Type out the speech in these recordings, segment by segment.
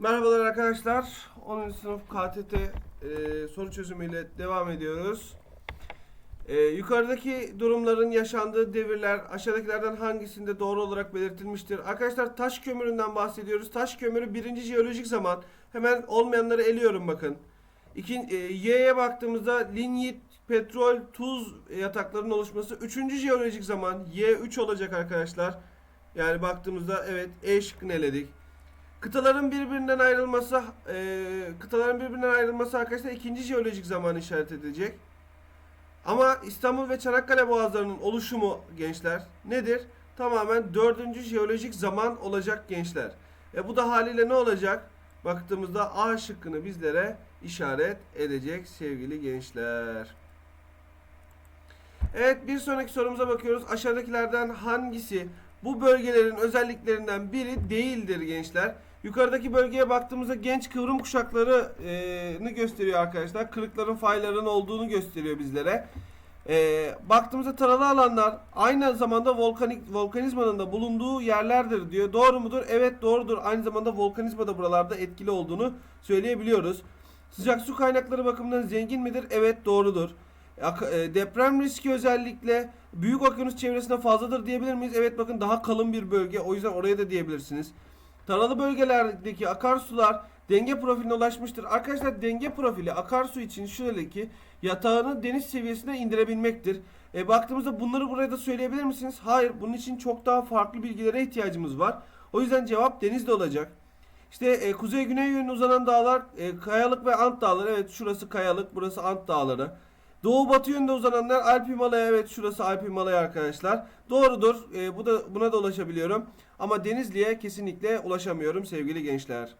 Merhabalar arkadaşlar. 10. sınıf KTT e, soru çözümüyle devam ediyoruz. E, yukarıdaki durumların yaşandığı devirler aşağıdakilerden hangisinde doğru olarak belirtilmiştir? Arkadaşlar taş kömüründen bahsediyoruz. Taş kömürü birinci jeolojik zaman. Hemen olmayanları eliyorum bakın. E, Y'ye baktığımızda linyit, petrol, tuz yataklarının oluşması. Üçüncü jeolojik zaman Y3 olacak arkadaşlar. Yani baktığımızda evet E şıkkını eledik. Kıtaların birbirinden ayrılması, e, kıtaların birbirinden ayrılması arkadaşlar ikinci jeolojik zaman işaret edilecek. Ama İstanbul ve Çanakkale boğazlarının oluşumu gençler nedir? Tamamen dördüncü jeolojik zaman olacak gençler. E bu da haliyle ne olacak? Baktığımızda A şıkkını bizlere işaret edecek sevgili gençler. Evet bir sonraki sorumuza bakıyoruz. Aşağıdakilerden hangisi bu bölgelerin özelliklerinden biri değildir gençler? Yukarıdaki bölgeye baktığımızda genç kıvrım kuşaklarını gösteriyor arkadaşlar. Kırıkların fayların olduğunu gösteriyor bizlere. Ee, baktığımızda taralı alanlar aynı zamanda volkanik volkanizmanın da bulunduğu yerlerdir diyor. Doğru mudur? Evet doğrudur. Aynı zamanda volkanizma da buralarda etkili olduğunu söyleyebiliyoruz. Sıcak su kaynakları bakımından zengin midir? Evet doğrudur. E, Deprem riski özellikle büyük okyanus çevresinde fazladır diyebilir miyiz? Evet bakın daha kalın bir bölge. O yüzden oraya da diyebilirsiniz. Taralı bölgelerdeki akarsular denge profiline ulaşmıştır. Arkadaşlar denge profili akarsu için şöyle ki yatağını deniz seviyesine indirebilmektir. E, baktığımızda bunları buraya da söyleyebilir misiniz? Hayır. Bunun için çok daha farklı bilgilere ihtiyacımız var. O yüzden cevap denizde olacak. İşte e, kuzey güney yönüne uzanan dağlar e, kayalık ve ant dağları. Evet şurası kayalık burası ant dağları. Doğu batı yönde uzananlar Alp Himalaya evet şurası Alp Himalaya arkadaşlar. Doğrudur. E, bu da buna da ulaşabiliyorum. Ama Denizli'ye kesinlikle ulaşamıyorum sevgili gençler.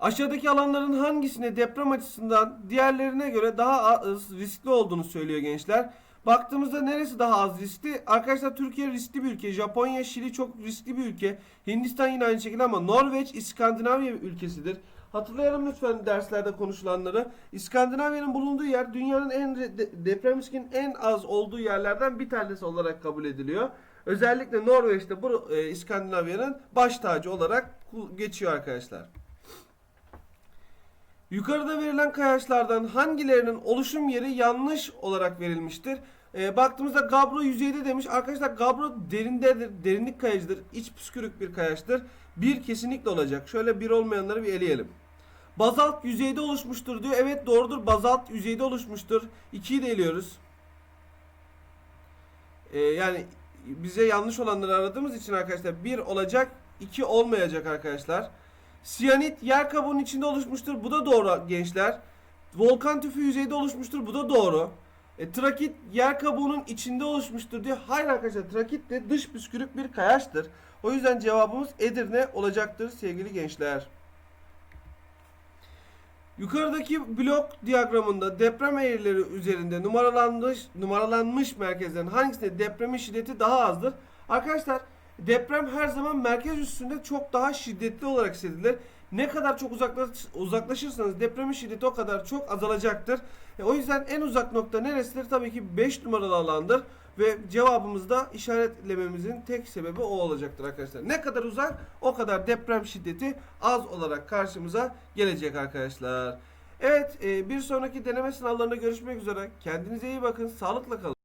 Aşağıdaki alanların hangisine deprem açısından diğerlerine göre daha az riskli olduğunu söylüyor gençler. Baktığımızda neresi daha az riskli? Arkadaşlar Türkiye riskli bir ülke. Japonya, Şili çok riskli bir ülke. Hindistan yine aynı şekilde ama Norveç İskandinavya ülkesidir. Hatırlayalım lütfen derslerde konuşulanları. İskandinavya'nın bulunduğu yer dünyanın en de- deprem riskinin en az olduğu yerlerden bir tanesi olarak kabul ediliyor. Özellikle Norveç'te bu e, İskandinavya'nın baş tacı olarak geçiyor arkadaşlar. Yukarıda verilen kayaçlardan hangilerinin oluşum yeri yanlış olarak verilmiştir? Ee, baktığımızda Gabro yüzeyde demiş. Arkadaşlar Gabro derindedir, derinlik kayacıdır. İç püskürük bir kayaçtır. Bir kesinlikle olacak. Şöyle bir olmayanları bir eleyelim. Bazalt yüzeyde oluşmuştur diyor. Evet doğrudur. Bazalt yüzeyde oluşmuştur. 2'yi de eliyoruz. Ee, yani bize yanlış olanları aradığımız için arkadaşlar bir olacak, iki olmayacak arkadaşlar. Siyanit yer kabuğunun içinde oluşmuştur. Bu da doğru gençler. Volkan tüfü yüzeyde oluşmuştur. Bu da doğru. E, trakit yer kabuğunun içinde oluşmuştur diyor. Hayır arkadaşlar trakit de dış püskürük bir kayaçtır. O yüzden cevabımız Edirne olacaktır sevgili gençler. Yukarıdaki blok diyagramında deprem eğrileri üzerinde numaralanmış numaralanmış merkezlerin hangisinde depremin şiddeti daha azdır? Arkadaşlar deprem her zaman merkez üstünde çok daha şiddetli olarak hissedilir. Ne kadar çok uzaklaş, uzaklaşırsanız depremin şiddeti o kadar çok azalacaktır. E, o yüzden en uzak nokta neresidir? Tabii ki 5 numaralı alandır. Ve cevabımızda işaretlememizin tek sebebi o olacaktır arkadaşlar. Ne kadar uzak o kadar deprem şiddeti az olarak karşımıza gelecek arkadaşlar. Evet e, bir sonraki deneme sınavlarında görüşmek üzere. Kendinize iyi bakın. Sağlıkla kalın.